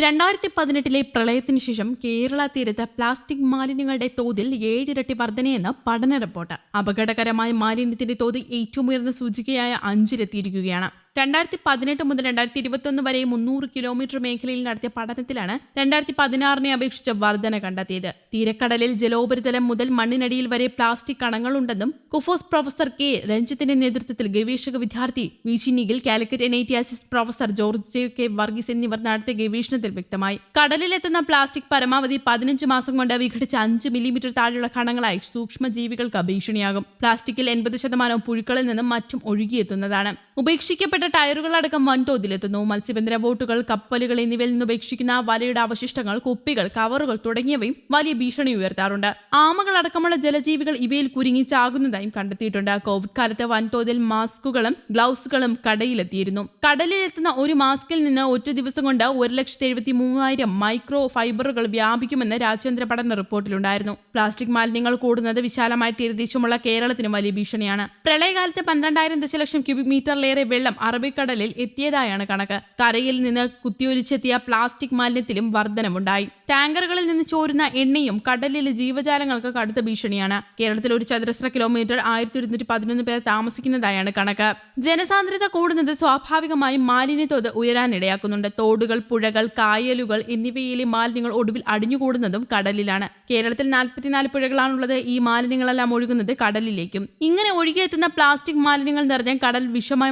രണ്ടായിരത്തി പതിനെട്ടിലെ പ്രളയത്തിന് ശേഷം കേരള തീരത്ത് പ്ലാസ്റ്റിക് മാലിന്യങ്ങളുടെ തോതിൽ ഏഴിരട്ടി വർധനയെന്ന് പഠന റിപ്പോർട്ട്. അപകടകരമായ മാലിന്യത്തിന്റെ തോത് ഏറ്റവും ഉയർന്ന സൂചികയായ അഞ്ചിലെത്തിയിരിക്കുകയാണ്. രണ്ടായിരത്തി പതിനെട്ട് മുതൽ രണ്ടായിരത്തി ഇരുപത്തൊന്ന് വരെ മുന്നൂറ് കിലോമീറ്റർ മേഖലയിൽ നടത്തിയ പഠനത്തിലാണ് രണ്ടായിരത്തി പതിനാറിനെ അപേക്ഷിച്ച് വർധന കണ്ടെത്തിയത്. തീരക്കടലിൽ ജലോപരിതലം മുതൽ മണ്ണിനടിയിൽ വരെ പ്ലാസ്റ്റിക് കണങ്ങളുണ്ടെന്നും കുഫോസ് പ്രൊഫസർ കെ. രഞ്ജിത്തിന്റെ നേതൃത്വത്തിൽ ഗവേഷക വിദ്യാർത്ഥി വിജിനിയിൽ Calicut N I T assist professor George J. K. Varghese എന്നിവർ നടത്തിയ ഗവേഷണത്തിൽ വ്യക്തമായി. കടലിലെത്തുന്ന പ്ലാസ്റ്റിക് പരമാവധി പതിനഞ്ച് മാസം കൊണ്ട് വിഘടിച്ച അഞ്ച് മില്ലിമീറ്റർ താഴെയുള്ള കണങ്ങളായി സൂക്ഷ്മജീവികൾക്ക് ഭീഷണിയാകും. പ്ലാസ്റ്റിക്കിൽ എൺപത് ശതമാനവും പുഴുക്കളിൽ നിന്നും മറ്റും ഒഴുകിയെത്തുന്നതാണ്. ഉപേക്ഷിക്കപ്പെട്ട ടയറുകൾ അടക്കം വൻതോതിലെത്തുന്നു. മത്സ്യബന്ധന ബോട്ടുകൾ കപ്പലുകൾ എന്നിവയിൽ നിന്ന് ഉപേക്ഷിക്കുന്ന വലയുടെ അവശിഷ്ടങ്ങൾ കുപ്പികൾ കവറുകൾ തുടങ്ങിയവയും വലിയ ഭീഷണി ഉയർത്താറുണ്ട്. ആമകളടക്കമുള്ള ജലജീവികൾ ഇവയിൽ കുരുങ്ങി ചാകുന്നതായും കണ്ടെത്തിയിട്ടുണ്ട്. കോവിഡ് കാലത്ത് വൻതോതിൽ മാസ്കുകളും ഗ്ലൗസുകളും കടയിലെത്തിയിരുന്നു. കടലിലെത്തുന്ന ഒരു മാസ്കിൽ നിന്ന് ഒറ്റ ദിവസം കൊണ്ട് ഒരു ലക്ഷത്തി എഴുപത്തി മൂവായിരം മൈക്രോ ഫൈബറുകൾ വ്യാപിക്കുമെന്ന് രാജ്യാന്തര പഠന റിപ്പോർട്ടിലുണ്ടായിരുന്നു. പ്ലാസ്റ്റിക് മാലിന്യങ്ങൾ കൂടുന്നത് വിശാലമായ തീരദേശമുള്ള കേരളത്തിന് വലിയ ഭീഷണിയാണ്. പ്രളയകാലത്ത് പന്ത്രണ്ടായിരം ദശലക്ഷം ക്യൂബിക് മീറ്ററിലേറെ വെള്ളം അറബിക്കടലിൽ എത്തിയതായാണ് കണക്ക്. കരയിൽ നിന്ന് കുത്തിയൊലിച്ചെത്തിയ പ്ലാസ്റ്റിക് മാലിന്യത്തിലും വർധനമുണ്ടായി. ടാങ്കറുകളിൽ നിന്ന് ചോരുന്ന എണ്ണയും കടലിലെ ജീവജാലങ്ങൾക്ക് കടുത്ത ഭീഷണിയാണ്. കേരളത്തിൽ ഒരു ചതുരശ്ര കിലോമീറ്റർ ആയിരത്തി ഒരുന്നൂറ്റി പതിനൊന്ന് പേർ താമസിക്കുന്നതായാണ് കണക്ക്. ജനസാന്ദ്രത കൂടുന്നത് സ്വാഭാവികമായും മാലിന്യത്തോത് ഉയരാനിടയാക്കുന്നുണ്ട് തോടുകൾ പുഴകൾ കായലുകൾ എന്നിവയിലെ മാലിന്യങ്ങൾ ഒടുവിൽ അടിഞ്ഞുകൂടുന്നതും കടലിലാണ്. കേരളത്തിൽ നാൽപ്പത്തിനാല് പുഴകളാണുള്ളത്. ഈ മാലിന്യങ്ങളെല്ലാം ഒഴുകുന്നത് കടലിലേക്കും. ഇങ്ങനെ ഒഴുകിയെത്തുന്ന പ്ലാസ്റ്റിക് മാലിന്യങ്ങൾ നിറഞ്ഞ കടൽ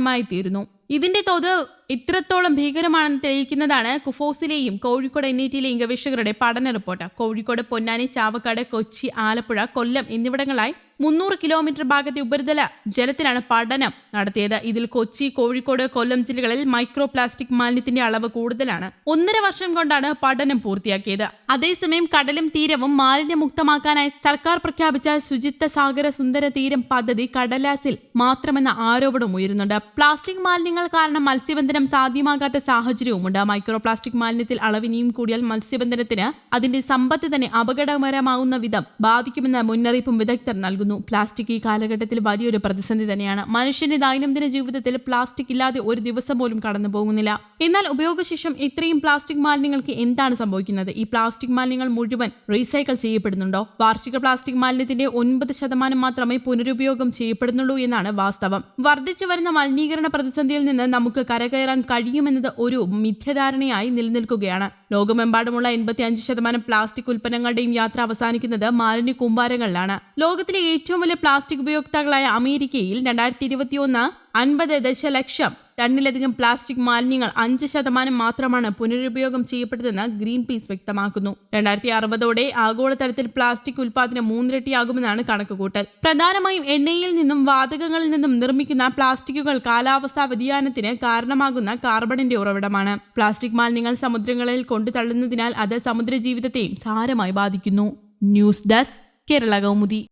വിഷമയമായി തീരുന്നു. ഇതിന്റെ തോത് ഇത്രത്തോളം ഭീകരമാണെന്ന് തെളിയിക്കുന്നതാണ് കുഫോസിലെയും കോഴിക്കോട് എൻ ഐ ടിയിലെയും ഗവേഷകരുടെ പഠന റിപ്പോർട്ട്. കോഴിക്കോട് പൊന്നാനി ചാവക്കാട് കൊച്ചി ആലപ്പുഴ കൊല്ലം എന്നിവിടങ്ങളായി മുന്നൂറ് കിലോമീറ്റർ ഭാഗത്തെ ഉപരിതല ജലത്തിലാണ് പഠനം നടത്തിയത്. ഇതിൽ കൊച്ചി കോഴിക്കോട് കൊല്ലം ജില്ലകളിൽ മൈക്രോ പ്ലാസ്റ്റിക് മാലിന്യത്തിന്റെ അളവ് കൂടുതലാണ്. ഒന്നര വർഷം കൊണ്ടാണ് പഠനം പൂർത്തിയാക്കിയത്. അതേസമയം കടലും തീരവും മാലിന്യമുക്തമാക്കാനായി സർക്കാർ പ്രഖ്യാപിച്ച ശുചിത്വ സാഗര സുന്ദര തീരം പദ്ധതി കടലാസിൽ മാത്രമെന്ന ആരോപണം ഉയരുന്നുണ്ട്. പ്ലാസ്റ്റിക് മാലിന്യങ്ങൾ കാരണം മത്സ്യബന്ധനം സാധ്യമാകാത്ത സാഹചര്യവുമുണ്ട്. മൈക്രോ പ്ലാസ്റ്റിക് മാലിന്യത്തിൽ അളവിനിയും കൂടിയാൽ മത്സ്യബന്ധനത്തിന് അതിന്റെ സമ്പത്ത് തന്നെ അപകടകരമാകുന്ന വിധം ബാധിക്കുമെന്ന മുന്നറിയിപ്പും വിദഗ്ധർ നൽകുന്നു. പ്ലാസ്റ്റിക് ഈ കാലഘട്ടത്തിൽ വലിയൊരു പ്രതിസന്ധി തന്നെയാണ്. മനുഷ്യന്റെ ദൈനംദിന ജീവിതത്തിൽ പ്ലാസ്റ്റിക് ഇല്ലാതെ ഒരു ദിവസം പോലും കടന്നു പോകുന്നില്ല എന്നാൽ ഉപയോഗശേഷം ഇത്രയും പ്ലാസ്റ്റിക് മാലിന്യങ്ങൾക്ക് എന്താണ് സംഭവിക്കുന്നത്? ഈ പ്ലാസ്റ്റിക് മാലിന്യങ്ങൾ മുഴുവൻ റീസൈക്കിൾ ചെയ്യപ്പെടുന്നുണ്ടോ? വാർഷിക പ്ലാസ്റ്റിക് മാലിന്യത്തിന്റെ ഒൻപത് ശതമാനം മാത്രമേ പുനരുപയോഗം ചെയ്യപ്പെടുന്നുള്ളൂ എന്നാണ് വാസ്തവം. വർദ്ധിച്ചു വരുന്ന മലിനീകരണ പ്രതിസന്ധിയിൽ നിന്ന് നമുക്ക് കരകയറാൻ കഴിയുമെന്നത് ഒരു മിഥ്യധാരണയായി നിലനിൽക്കുകയാണ്. ലോകമെമ്പാടുമുള്ള എൺപത്തി അഞ്ച് ശതമാനം പ്ലാസ്റ്റിക് ഉൽപ്പന്നങ്ങളുടെയും യാത്ര അവസാനിക്കുന്നത് മാലിന്യ കൂമ്പാരങ്ങളിലാണ്. ലോകത്തിലെ ഏറ്റവും വലിയ പ്ലാസ്റ്റിക് ഉപയോക്താക്കളായ അമേരിക്കയിൽ രണ്ടായിരത്തി ഇരുപത്തിയൊന്ന് അൻപത് ദശലക്ഷം ടണ്ണിലധികം പ്ലാസ്റ്റിക് മാലിന്യങ്ങൾ അഞ്ച് ശതമാനം മാത്രമാണ് പുനരുപയോഗം ചെയ്യപ്പെട്ടതെന്ന് ഗ്രീൻ പീസ് വ്യക്തമാക്കുന്നു. രണ്ടായിരത്തി അറുപതോടെ ആഗോളതലത്തിൽ പ്ലാസ്റ്റിക് ഉൽപാദനം മൂന്നിരട്ടിയാകുമെന്നാണ് കണക്കുകൂട്ടൽ. പ്രധാനമായും എണ്ണയിൽ നിന്നും വാതകങ്ങളിൽ നിന്നും നിർമ്മിക്കുന്ന പ്ലാസ്റ്റിക്കുകൾ കാലാവസ്ഥാ വ്യതിയാനത്തിന് കാരണമാകുന്ന കാർബണിന്റെ ഉറവിടമാണ്. പ്ലാസ്റ്റിക് മാലിന്യങ്ങൾ സമുദ്രങ്ങളിൽ കൊണ്ടു തള്ളുന്നതിനാൽ അത് സമുദ്രജീവിതത്തെയും സാരമായി ബാധിക്കുന്നു. News desk Kerala Kaumudi.